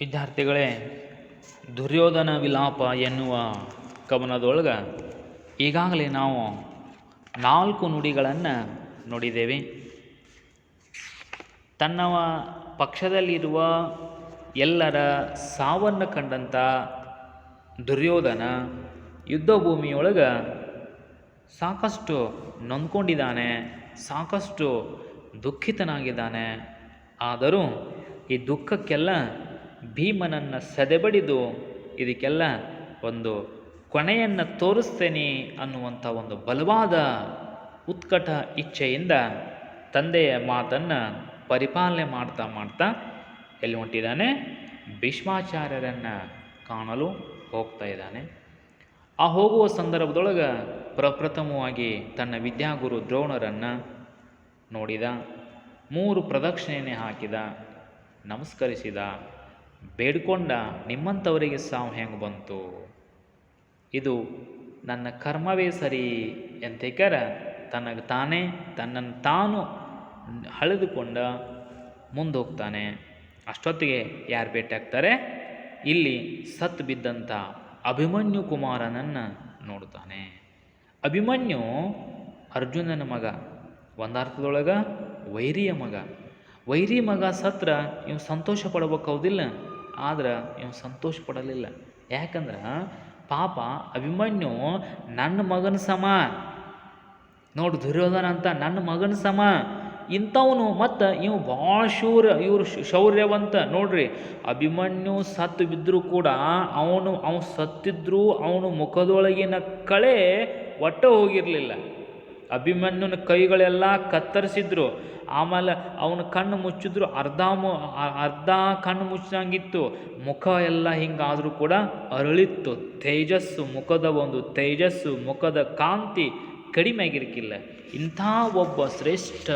ವಿದ್ಯಾರ್ಥಿಗಳೇ, ದುರ್ಯೋಧನ ವಿಲಾಪ ಎನ್ನುವ ಕವನದೊಳಗೆ ಈಗಾಗಲೇ ನಾವು ನಾಲ್ಕು ನುಡಿಗಳನ್ನು ನೋಡಿದ್ದೇವೆ. ತನ್ನ ಪಕ್ಷದಲ್ಲಿರುವ ಎಲ್ಲರ ಸಾವನ್ನು ಕಂಡಂಥ ದುರ್ಯೋಧನ ಯುದ್ಧ ಭೂಮಿಯೊಳಗೆ ಸಾಕಷ್ಟು ನೊಂದ್ಕೊಂಡಿದ್ದಾನೆ, ಸಾಕಷ್ಟು ದುಃಖಿತನಾಗಿದ್ದಾನೆ. ಆದರೂ ಈ ದುಃಖಕ್ಕೆಲ್ಲ ಭೀಮನನ್ನು ಸದೆಬಡಿದು ಇದಕ್ಕೆಲ್ಲ ಒಂದು ಕೊನೆಯನ್ನು ತೋರಿಸ್ತೇನೆ ಅನ್ನುವಂಥ ಒಂದು ಬಲವಾದ ಉತ್ಕಟ ಇಚ್ಛೆಯಿಂದ ತಂದೆಯ ಮಾತನ್ನು ಪರಿಪಾಲನೆ ಮಾಡ್ತಾ ಮಾಡ್ತಾ ಎಲ್ಲಿ ಹೊಂಟಿದ್ದಾನೆ? ಭೀಷ್ಮಾಚಾರ್ಯರನ್ನು ಕಾಣಲು ಹೋಗ್ತಾ ಇದ್ದಾನೆ. ಆ ಹೋಗುವ ಸಂದರ್ಭದೊಳಗೆ ಪ್ರಪ್ರಥಮವಾಗಿ ತನ್ನ ವಿದ್ಯಾಗುರು ದ್ರೋಣರನ್ನು ನೋಡಿದ, ಮೂರು ಪ್ರದಕ್ಷಿಣೆಯನ್ನೇ ಹಾಕಿದ, ನಮಸ್ಕರಿಸಿದ ಬೇಡ್ಕೊಂಡ ನಿಮ್ಮಂಥವರಿಗೆ ಸಾವು ಹೆಂಗೆ ಬಂತು? ಇದು ನನ್ನ ಕರ್ಮವೇ ಸರಿ ಎಂತೇಕರ ತನಗೆ ತಾನೇ ತನ್ನನ್ನು ತಾನು ಹಳೆದುಕೊಂಡ ಮುಂದೋಗ್ತಾನೆ. ಅಷ್ಟೊತ್ತಿಗೆ ಯಾರು ಭೇಟಿಯಾಗ್ತಾರೆ ಇಲ್ಲಿ ಸತ್ತು ಬಿದ್ದಂಥ ಅಭಿಮನ್ಯು ಕುಮಾರನನ್ನು ನೋಡ್ತಾನೆ. ಅಭಿಮನ್ಯು ಅರ್ಜುನನ ಮಗ, ಒಂದರ್ಥದೊಳಗೆ ವೈರಿಯ ಮಗ. ವೈರಿ ಮಗ ಸತ್ರ ಇವ್ ಸಂತೋಷ ಪಡ್ಬೇಕು ಆದ್ರೆ ಇವ್ನು ಸಂತೋಷ ಪಡಲಿಲ್ಲ. ಯಾಕಂದ್ರೆ ಪಾಪ ಅಭಿಮನ್ಯು ನನ್ನ ಮಗನ ಸಮ. ನೋಡು ದುರ್ಯೋಧನ ಅಂತ ನನ್ನ ಮಗನ ಸಮ. ಇಂಥವನು ಮತ್ತು ಇವು ಭಾಳ ಶೂರ, ಇವರು ಶೌರ್ಯವಂತ. ನೋಡ್ರಿ, ಅಭಿಮನ್ಯು ಸತ್ತು ಬಿದ್ದರೂ ಕೂಡ ಅವನು ಅವನು ಸತ್ತಿದ್ರೂ ಅವನು ಮುಖದೊಳಗಿನ ಕಳೆ ಒಟ್ಟು ಹೋಗಿರಲಿಲ್ಲ. ಅಭಿಮನ್ಯುನ ಕೈಗಳೆಲ್ಲ ಕತ್ತರಿಸಿದ್ರು. ಆಮೇಲೆ ಅವನ ಕಣ್ಣು ಮುಚ್ಚಿದ್ರು. ಅರ್ಧ ಮು, ಅರ್ಧ ಕಣ್ಣು ಮುಚ್ಚಿದಂಗಿತ್ತು. ಮುಖ ಎಲ್ಲ ಹಿಂಗಾದರೂ ಕೂಡ ಅರಳಿತ್ತು. ತೇಜಸ್ಸು, ಮುಖದ ಒಂದು ತೇಜಸ್ಸು, ಮುಖದ ಕಾಂತಿ ಕಡಿಮೆ ಆಗಿರ್ಕಿಲ್ಲ ಇಂಥ ಒಬ್ಬ ಶ್ರೇಷ್ಠ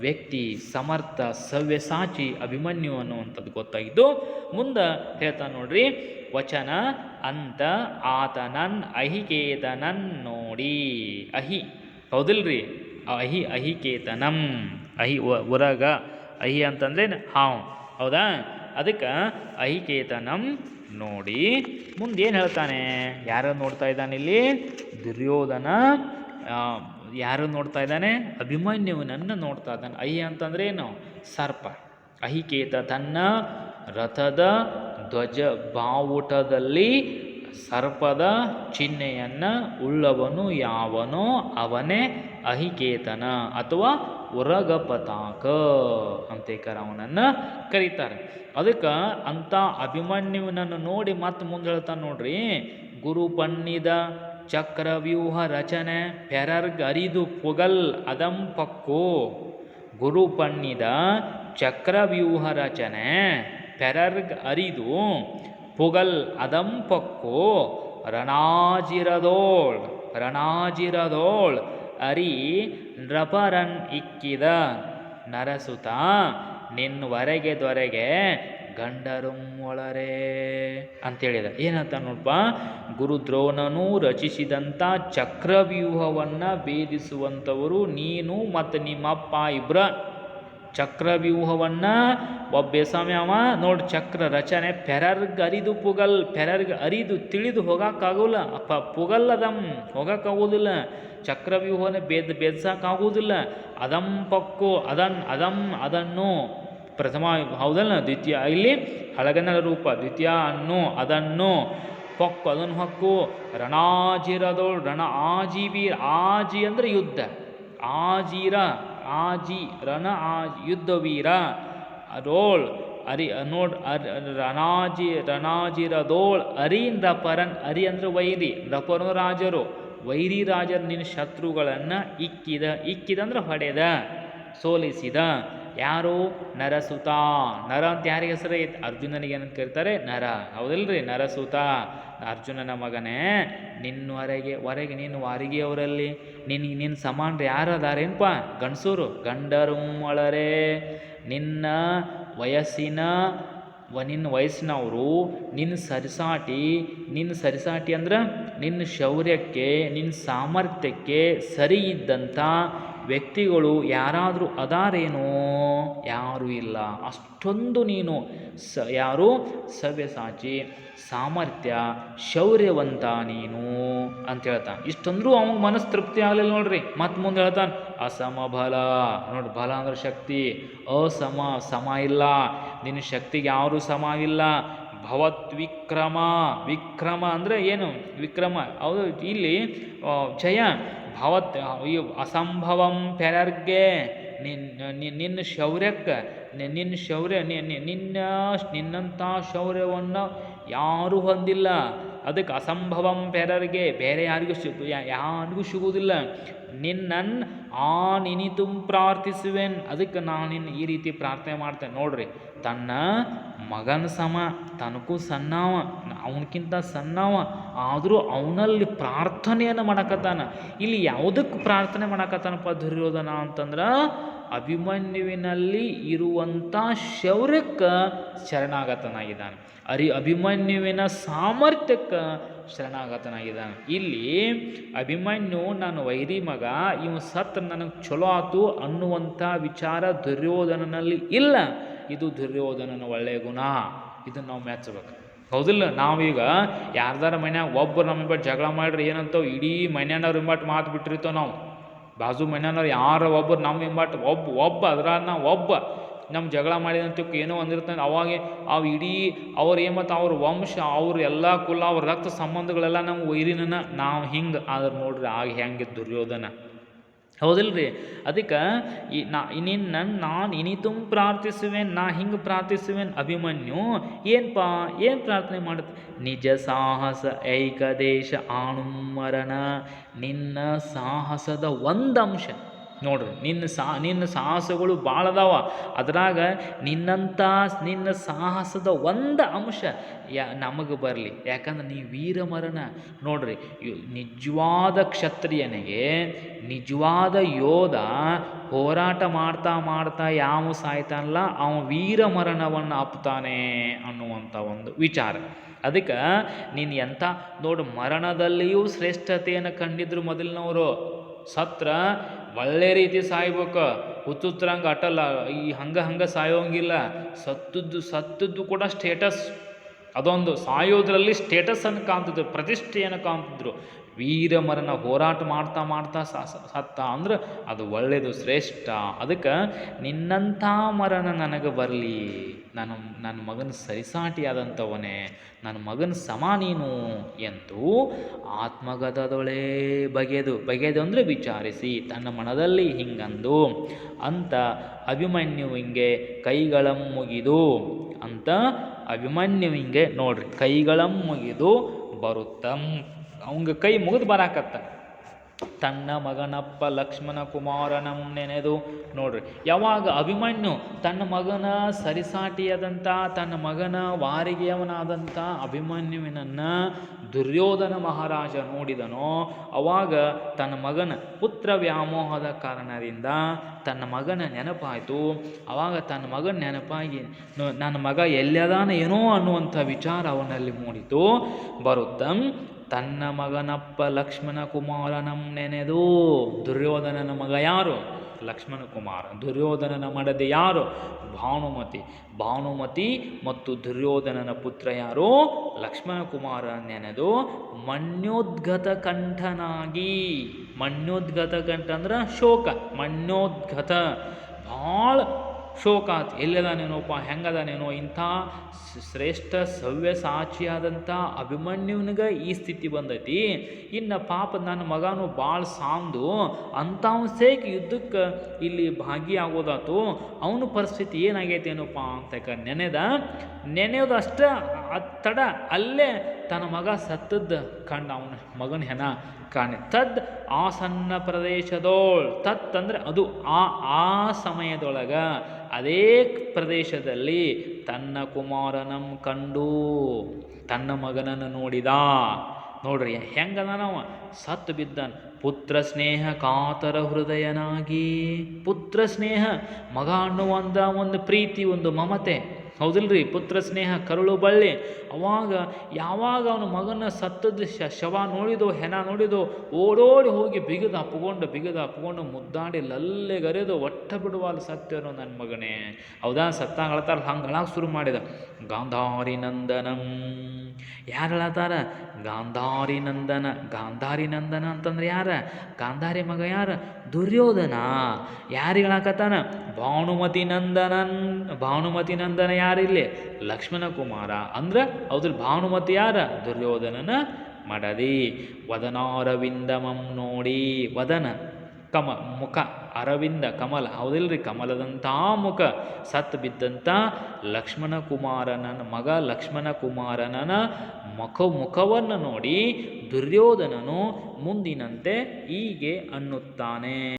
ವ್ಯಕ್ತಿ, ಸಮರ್ಥ, ಸವ್ಯಸಾಚಿ ಅಭಿಮನ್ಯು ಅನ್ನುವಂಥದ್ದು ಗೊತ್ತಾಗಿದ್ದು. ಮುಂದೆ ಹೇಳ್ತಾ ನೋಡ್ರಿ. ವಚನ, ಅಂತ ಆತನನ್ ಅಹಿಕೇತನನ್ ನೋಡಿ, ಅಹಿ. ಹೌದಿಲ್ರಿ? ಅಹಿ ಅಹಿ ಕೇತನಂ ಅಹಿ ಉರಗ. ಅಹಿ ಅಂತಂದ್ರೆ ಹಾವು ಹೌದಾ? ಅದಕ್ಕೆ ಅಹಿಕೇತನಂ ನೋಡಿ ಮುಂದೇನು ಹೇಳ್ತಾನೆ? ಯಾರು ನೋಡ್ತಾ ಇದ್ದಾನೆ ಇಲ್ಲಿ? ದುರ್ಯೋಧನ. ಯಾರು ನೋಡ್ತಾ ಇದ್ದಾನೆ? ಅಭಿಮನ್ಯುವನನ್ನು ನೋಡ್ತಾ ಇದ್ದಾನೆ. ಅಹಿ ಅಂತಂದ್ರೆ ಏನು? ಸರ್ಪ. ಅಹಿಕೇತ ತನ್ನ ರಥದ ಧ್ವಜ ಬಾವುಟದಲ್ಲಿ ಸರ್ಪದ ಚಿಹ್ನೆಯನ್ನು ಉಳ್ಳವನು ಯಾವನೋ ಅವನೇ ಅಹಿಕೇತನ ಅಥವಾ ಉರಗಪತಾಕ ಅಂತೇಕರ ಅವನನ್ನು ಕರೀತಾರೆ. ಅದಕ್ಕೆ ಅಂಥ ಅಭಿಮನ್ಯುವನನ್ನು ನೋಡಿ ಮತ್ತೆ ಮುಂದೆ ಹೇಳ್ತಾನೆ ನೋಡ್ರಿ. ಗುರು ಪಣ್ಣಿದ ಚಕ್ರವ್ಯೂಹ ರಚನೆ, ಪೆರರ್ಗ್ ಅರಿದು ಪುಗಲ್ ಅದಂ ಪಕ್ಕು. ಗುರು ಪಣ್ಣಿದ ಚಕ್ರವ್ಯೂಹ ರಚನೆ, ಪೆರರ್ಗ್ ಅರಿದು ಪುಗಲ್ ரணாஜிரதோள் ರಣಾಜಿರದೋಳ್ ರಣಾಜಿರದೋಳ್ ಅರಿ ನೃಪರನ್ ಇಕ್ಕಿದ ನರಸುತ ನಿನ್ವರೆಗೆ ದೊರೆಗೆ ಗಂಡರುಂ ಒಳರೆ ಅಂತೇಳಿದ. ಏನಂತ ನೋಡಪ್ಪ ಗುರುದ್ರೋಣನು ರಚಿಸಿದಂಥ ಚಕ್ರವ್ಯೂಹವನ್ನು ಭೇದಿಸುವಂಥವರು ನೀನು ಮತ್ತು ನಿಮ್ಮಪ್ಪ ಇಬ್ರ. ಚಕ್ರವ್ಯೂಹವನ್ನು ಒಬ್ಬ ಅವ, ನೋಡಿ ಚಕ್ರ ರಚನೆ ಪೆರರ್ಗ್ ಅರಿದು ಪುಗಲ್ ಪೆರರ್ಗ್ ಅರಿದು ತಿಳಿದು ಹೋಗೋಕ್ಕಾಗೋಲ್ಲ ಅಪ್ಪ, ಪುಗಲ್ ಪುಗಲ್ಲದಂ ಹೋಗೋಕ್ಕಾಗೋದಿಲ್ಲ ಚಕ್ರವ್ಯೂಹನ ಬೇದ್ ಬೇದ್ಸೋಕ್ಕಾಗೋದಿಲ್ಲ ಅದಂ ಪಕ್ಕು, ಅದನ್, ಅದಂ, ಅದನ್ನು ಪ್ರಥಮ, ಹೌದಲ್ಲ? ದ್ವಿತೀಯ, ಇಲ್ಲಿ ಹಳಗನ್ನಡ ರೂಪ, ದ್ವಿತೀಯ ಅನ್ನು, ಅದನ್ನು ಪಕ್ಕು ಅದನ್ನು ಹಕ್ಕು, ರಣಾಜಿರದೋಳು ರಣ ಆಜೀವಿ ಆಜಿ ಅಂದರೆ ಯುದ್ಧ. ಆಜೀರ. ಆಜಿ, ರಣ ಆಜಿ, ಯುದ್ಧವೀರ ರೋಳ್ ಅರಿ ನೋಡ್ ಅರಿ, ರಣಾಜಿ ರಣಾಜಿರದೋಳ್ ಅರಿನ್, ರಪರನ್, ಅರಿ ಅಂದರೆ ವೈರಿ, ರಪರ ರಾಜರು, ವೈರಿ ರಾಜರು ನಿನ್ನ ಶತ್ರುಗಳನ್ನು ಇಕ್ಕಿದ ಇಕ್ಕಿದ ಅಂದ್ರೆ ಹೊಡೆದ, ಸೋಲಿಸಿದ, ಯಾರು? ನರಸುತ. ನರ ಅಂತ ಯಾರಿಗೆ ಹೆಸರು ಐತೆ? ಅರ್ಜುನನಿಗೆ ಏನಂತ ಕರೀತಾರೆ? ನರ. ಹೌದಲ್ರಿ? ನರಸುತ. ಅರ್ಜುನನ ಮಗನೇ ನಿನ್ನವರೆಗೆ ಹೊರಗೆ ನೀನು ವಾರಿಗೆಯವರಲ್ಲಿ ನಿನಗೆ ನಿನ್ನ ಸಮಾನರು ಯಾರು ಅದಾರೇನಪ್ಪ ಗಂಡಸೂರು ಗಂಡರು ಒಳರೆ ನಿನ್ನ ವಯಸ್ಸಿನ, ವ, ನಿನ್ನ ವಯಸ್ಸಿನವರು, ನಿನ್ನ ಸರಿಸಾಟಿ ನಿನ್ನ ಸರಿಸಾಟಿ ಅಂದ್ರೆ ನಿನ್ನ ಶೌರ್ಯಕ್ಕೆ, ನಿನ್ನ ಸಾಮರ್ಥ್ಯಕ್ಕೆ ಸರಿ ಇದ್ದಂಥ ವ್ಯಕ್ತಿಗಳು ಯಾರಾದರೂ ಅದಾರೇನೋ? ಯಾರೂ ಇಲ್ಲ. ಅಷ್ಟೊಂದು ನೀನು ಸ, ಯಾರು? ಸವ್ಯಸಾಚಿ ಸಾಮರ್ಥ್ಯ, ಶೌರ್ಯವಂತ ನೀನು ಅಂತ ಹೇಳ್ತಾನೆ. ಇಷ್ಟಂದ್ರೂ ಅವ್ನಿಗೆ ಮನಸ್ಸು ತೃಪ್ತಿ ಆಗಲಿಲ್ಲ ನೋಡ್ರಿ. ಮತ್ತೆ ಮುಂದೆ ಹೇಳ್ತಾನೆ, ಅಸಮ ಬಲ. ನೋಡಿ, ಬಲ ಅಂದ್ರೆ ಶಕ್ತಿ. ಅಸಮ, ಸಮ ಇಲ್ಲ. ನಿನ್ನ ಶಕ್ತಿಗೆ ಯಾರೂ ಸಮ ಇಲ್ಲ ಭವತ್ ವಿಕ್ರಮ. ವಿಕ್ರಮ ಅಂದರೆ ಏನು? ವಿಕ್ರಮ. ಹೌದು, ಇಲ್ಲಿ ಜಯ. ಭವತ್ ಅಸಂಭವಂ ಪೆರರ್ಗೆ ನಿನ್ನ ನಿನ್ನ- ಶೌರ್ಯಕ್ಕೆ ನಿನ್ನ ಶೌರ್ಯ ನಿನ್ನ ನಿನ್ನಂಥ ಶೌರ್ಯವನ್ನು ಯಾರೂ ಹೊಂದಿಲ್ಲ. ಅದಕ್ಕೆ ಅಸಂಭವಂ ಬೇರೆಯವರಿಗೆ ಬೇರೆ ಯಾರಿಗೂ ಸಿಗು ಯಾರಿಗೂ ಸಿಗುವುದಿಲ್ಲ. ನಿನ್ನನ್ನು ಆ ನಿನಿತು ಪ್ರಾರ್ಥಿಸುವೆನ್. ಅದಕ್ಕೆ ನಾನು ನಿನ್ನ ಈ ರೀತಿ ಪ್ರಾರ್ಥನೆ ಮಾಡ್ತೇನೆ. ನೋಡ್ರಿ, ತನ್ನ ಮಗನ ಸಮ, ತನಗೂ ಸಣ್ಣವ ಅವನಕ್ಕಿಂತ ಸಣ್ಣವ, ಆದರೂ ಅವನಲ್ಲಿ ಪ್ರಾರ್ಥನೆಯನ್ನು ಮಾಡಕತ್ತಾನ. ಇಲ್ಲಿ ಯಾವುದಕ್ಕೆ ಪ್ರಾರ್ಥನೆ ಮಾಡಕತ್ತಾನಪ್ಪ ದುರ್ಯೋಧನ ಅಂತಂದ್ರೆ ಅಭಿಮನ್ಯುವಿನಲ್ಲಿ ಇರುವಂಥ ಶೌರ್ಯಕ್ಕೆ ಶರಣಾಗತನಾಗಿದ್ದಾನೆ. ಅರಿ ಅಭಿಮನ್ಯುವಿನ ಸಾಮರ್ಥ್ಯಕ್ಕೆ ಶರಣಾಗತನಾಗಿದ್ದಾನೆ. ಇಲ್ಲಿ ಅಭಿಮನ್ಯು ನಾನು ವೈರಿ ಮಗ, ಇವ ಸತ್ ನನಗೆ ಚಲೋ ಆತು ಅನ್ನುವಂಥ ವಿಚಾರ ದುರ್ಯೋಧನನಲ್ಲಿ ಇಲ್ಲ. ಇದು ದುರ್ಯೋಧನನ ಒಳ್ಳೆಯ ಗುಣ. ಇದನ್ನು ನಾವು ಮೆಚ್ಚಬೇಕು ಹೌದಿಲ್ಲ? ನಾವೀಗ ಯಾರ್ದಾರ ಮನ್ಯಾಗ ಒಬ್ಬರು ನಮ್ಮ ಜಗಳ ಮಾಡ್ರಿ ಏನಂತಾವ್, ಇಡೀ ಮನ್ಯಾನವ್ರ ಇಂಬಟ್ಟು ಮಾತು ಬಿಟ್ಟಿರ್ತಾವ ನಾವು. ಬಾಜು ಮನೆಯವ್ರು ಯಾರೋ ಒಬ್ಬರು ನಮ್ಮ ಇಂಬಟ್ ಒಬ್ಬ ಒಬ್ಬ ಅದ್ರನ್ನ ಒಬ್ಬ ನಮ್ಮ ಜಗಳ ಮಾಡಿದಂತ ಏನೋ ಒಂದಿರ್ತಾನೆ ಅವಾಗೆ ಅವು ಇಡೀ ಅವ್ರು ಏನು ಮತ್ತು ಅವ್ರ ವಂಶ, ಅವ್ರ ಎಲ್ಲ ಕುಲ, ಅವ್ರ ರಕ್ತ ಸಂಬಂಧಗಳೆಲ್ಲ ನಮ್ಮ ವೈರಿನ ನಾವು ಹಿಂಗೆ ಆದ್ರೆ ನೋಡ್ರಿ ಆಗ ಹೆಂಗೆ ದುರ್ಯೋಧನ. ಹೌದಿಲ್ರಿ? ಅದಕ್ಕೆ ಈ ನಾ ನಿನ್ನ ನಾನು ಇನಿತು ಪ್ರಾರ್ಥಿಸುವೆನ್, ನಾ ಹಿಂಗೆ ಪ್ರಾರ್ಥಿಸುವೆನ್ ಅಭಿಮನ್ಯು ಏನಪ್ಪ ಏನು ಪ್ರಾರ್ಥನೆ ಮಾಡುತ್ತೆ ನಿಜ ಸಾಹಸ ಐಕದೇಶ ಆಣುಮರಣ ನಿನ್ನ ಸಾಹಸದ ಒಂದಂಶ. ನೋಡ್ರಿ, ನಿನ್ನ ಸಾ, ನಿನ್ನ ಸಾಹಸಗಳು ಭಾಳ ಅದಾವ ಅದ್ರಾಗ ನಿನ್ನಂಥ ನಿನ್ನ ಸಾಹಸದ ಒಂದು ಅಂಶ ಯಾ, ನಮಗೆ ಬರಲಿ. ಯಾಕಂದ್ರೆ ನೀ ವೀರಮರಣ. ನೋಡ್ರಿ ನಿಜವಾದ ಕ್ಷತ್ರಿಯನಿಗೆ ನಿಜವಾದ ಯೋಧ ಹೋರಾಟ ಮಾಡ್ತಾ ಮಾಡ್ತಾ ಯಾವ ಸಾಯ್ತಾನಲ್ಲ, ಅವ ವೀರಮರಣವನ್ನು ಅಪ್ತಾನೆ ಅನ್ನುವಂಥ ಒಂದು ವಿಚಾರ. ಅದಕ್ಕೆ ನೀನು ಎಂಥ ನೋಡು ಮರಣದಲ್ಲಿಯೂ ಶ್ರೇಷ್ಠತೆಯನ್ನು ಕಂಡಿದ್ರು ಮೊದಲಿನವರು. ಸತ್ರ ಒಳ್ಳೆ ರೀತಿ ಸಾಯ್ಬೇಕು. ಹುತ್ತುತ್ತರಂಗೆ ಅಟಲ್ಲ ಈ ಹಂಗೆ ಹಂಗೆ ಸಾಯೋಂಗಿಲ್ಲ. ಸತ್ತದ್ದು ಸತ್ತದ್ದು ಕೂಡ ಸ್ಟೇಟಸ್ ಅದೊಂದು ಸಾಯೋದ್ರಲ್ಲಿ ಸ್ಟೇಟಸನ್ನು ಕಾಣ್ತಿದ್ರು, ಪ್ರತಿಷ್ಠೆಯನ್ನು ಕಾಣ್ತಿದ್ರು. ವೀರಮರನ ಹೋರಾಟ ಮಾಡ್ತಾ ಮಾಡ್ತಾ ಸತ್ತ ಅಂದ್ರೆ ಅದು ಒಳ್ಳೆಯದು ಶ್ರೇಷ್ಠ. ಅದಕ್ಕೆ ನಿನ್ನಂಥ ಮರಣ ನನಗೆ ಬರಲಿ. ನನ್ನ ನನ್ನ ಮಗನ ಸರಿಸಾಟಿಯಾದಂಥವನೇ. ನನ್ನ ಮಗನ ಸಮ ನೀನು ಎಂದು ಆತ್ಮಗತದೊಳೆ ಬಗೆದು ಬಗೆದು ಅಂದರೆ ವಿಚಾರಿಸಿ, ತನ್ನ ಮನದಲ್ಲಿ ಹಿಂಗಂದು ಅಂತ ಅಭಿಮನ್ಯುವಿಂಗೆ ಕೈಗಳ ಮುಗಿದು ಅಂತ ಅಭಿಮನ್ಯುವಿಂಗೆ ನೋಡ್ರಿ ಕೈಗಳಂ ಮುಗಿದು ಬರುತ್ತಂ ಅವಂಗ ಕೈ ಮುಗಿದು ಬರಾಕತ್ತ. ತನ್ನ ಮಗನಪ್ಪ ಲಕ್ಷ್ಮಣ ಕುಮಾರನಂ ನೆನೆದು ನೋಡ್ರಿ, ಯಾವಾಗ ಅಭಿಮನ್ಯು ತನ್ನ ಮಗನ ಸರಿಸಾಟಿಯಾದಂಥ ತನ್ನ ಮಗನ ವಾರಿಗೆಯವನಾದಂಥ ಅಭಿಮನ್ಯುವಿನನ್ನು ದುರ್ಯೋಧನ ಮಹಾರಾಜ ನೋಡಿದನೋ, ಅವಾಗ ತನ್ನ ಮಗನ ಪುತ್ರ ವ್ಯಾಮೋಹದ ಕಾರಣದಿಂದ ತನ್ನ ಮಗನ ನೆನಪಾಯಿತು. ಅವಾಗ ತನ್ನ ಮಗನ ನೆನಪಾಗಿ ನನ್ನ ಮಗ ಎಲ್ಲದಾನ ಏನೋ ಅನ್ನುವಂಥ ವಿಚಾರ ಅವನಲ್ಲಿ ಮೂಡಿತು. ಬರುತ್ತಂ ತನ್ನ ಮಗನಪ್ಪ ಲಕ್ಷ್ಮಣ ಕುಮಾರನಂ ನೆನೆದು, ದುರ್ಯೋಧನನ ಮಗ ಯಾರು? ಲಕ್ಷ್ಮಣ ಕುಮಾರ. ದುರ್ಯೋಧನನ ಮಡದೆ ಯಾರು? ಭಾನುಮತಿ. ಭಾನುಮತಿ ಮತ್ತು ದುರ್ಯೋಧನನ ಪುತ್ರ ಯಾರು? ಲಕ್ಷ್ಮಣ ಕುಮಾರ ನೆನೆದು ಮಣ್ಯೋದ್ಗತ ಕಂಠನಾಗಿ. ಮಣ್ಯೋದ್ಗತ ಕಂಠ ಅಂದ್ರೆ ಶೋಕ. ಮಣ್ಯೋದ್ಗತ ಭಾಳ ಶೋಕ ಆತು ಎಲ್ಲದಾನೇನೋಪ್ಪ ಹೆಂಗದಾನೇನೋ, ಇಂಥ ಶ್ರೇಷ್ಠ ಸವ್ಯ ಸಾಕ್ಷಿಯಾದಂಥ ಅಭಿಮನ್ಯುನಿಗೆ ಈ ಸ್ಥಿತಿ ಬಂದೈತಿ. ಇನ್ನು ಪಾಪ ನನ್ನ ಮಗನೂ ಭಾಳ ಸಾಂದು ಅಂಥವ್ ಸೇಕ್ ಯುದ್ಧಕ್ಕೆ ಇಲ್ಲಿ ಭಾಗಿಯಾಗೋದಾತು, ಅವನ ಪರಿಸ್ಥಿತಿ ಏನಾಗೈತೆ ಏನೋಪ್ಪ ಅಂತ ನೆನೆದ ನೆನೆಯೋದು ಅಷ್ಟೇ ಅದ್ ತಡ ಅಲ್ಲೇ ತನ್ನ ಮಗ ಸತ್ತದ್ದು ಕಂಡ ಅವನ ಮಗನ ಹೆನ ಕಾಣೆ. ತದ್ ಆಸನ್ನ ಪ್ರದೇಶದೋಳ್. ತತ್ ಅಂದರೆ ಅದು ಆ ಆ ಸಮಯದೊಳಗ ಅದೇ ಪ್ರದೇಶದಲ್ಲಿ ತನ್ನ ಕುಮಾರನಂ ಕಂಡು ತನ್ನ ಮಗನನ್ನು ನೋಡಿದ. ನೋಡ್ರಿ ಹೆಂಗದ ನಾವು ಸತ್ತು ಬಿದ್ದನ್. ಪುತ್ರ ಸ್ನೇಹ ಕಾತರ ಹೃದಯನಾಗಿ. ಪುತ್ರ ಸ್ನೇಹ, ಮಗ ಅನ್ನುವಂಥ ಒಂದು ಪ್ರೀತಿ, ಒಂದು ಮಮತೆ. ಹೌದಿಲ್ರಿ? ಪುತ್ರ ಸ್ನೇಹ, ಕರುಳು ಬಳ್ಳಿ. ಅವಾಗ, ಯಾವಾಗ ಅವನು ಮಗನ ಸತ್ತದ ಶವ ನೋಡಿದೋ ಹೆನ ನೋಡಿದೋ, ಓಡೋಡಿ ಹೋಗಿ ಬಿಗಿದ ಅಪ್ಕೊಂಡು ಬಿಗಿದ ಅಪ್ಕೊಂಡು ಮುದ್ದಾಡಿ ಲಲ್ಲೆಗರೆದು ಒಟ್ಟ ಬಿಡುವಲ್ಲಿ ಸತ್ಯನು ನನ್ನ ಮಗನೇ. ಹೌದಾ? ಸತ್ತ ಹೇಳ್ತಾರ ಹಂಗೆ ಶುರು ಮಾಡಿದ. ಗಾಂಧಾರಿ ನಂದನಂ. ಯಾರು ಹೇಳತ್ತಾರ ಗಾಂಧಾರಿ ನಂದನ. ಗಾಂಧಾರಿ ನಂದನ ಅಂತಂದ್ರೆ ಯಾರ? ಗಾಂಧಾರಿ ಮಗ ಯಾರ? ದುರ್ಯೋಧನ. ಯಾರಿಗೆ ಹೇಳಕತ್ತಾನ ಭಾನುಮತಿ ನಂದನನ್. ಭಾನುಮತಿ ನಂದನ ಯಾರಿಲ್ಲಿ? ಲಕ್ಷ್ಮಣ ಕುಮಾರ ಅಂದ್ರೆ ಅವ್ರ ಭಾನುಮತಿ ಯಾರ? ದುರ್ಯೋಧನನ ಮಡದಿ. ವದನಾರವಿಂದಮಂ ನೋಡಿ ವದನ. ಕಮ, ಮುಖ, ಅರವಿಂದ, ಕಮಲ. ಹೌದಿಲ್ರಿ? ಕಮಲದಂಥ ಮುಖ. ಸತ್ತು ಬಿದ್ದಂಥ ಲಕ್ಷ್ಮಣ ಕುಮಾರನ ಮಗ ಲಕ್ಷ್ಮಣ ಕುಮಾರನ ಮುಖ, ಮುಖವನ್ನು ನೋಡಿ ದುರ್ಯೋಧನನು ಮುಂದಿನಂತೆ ಹೀಗೆ ಅನ್ನುತ್ತಾನೆ.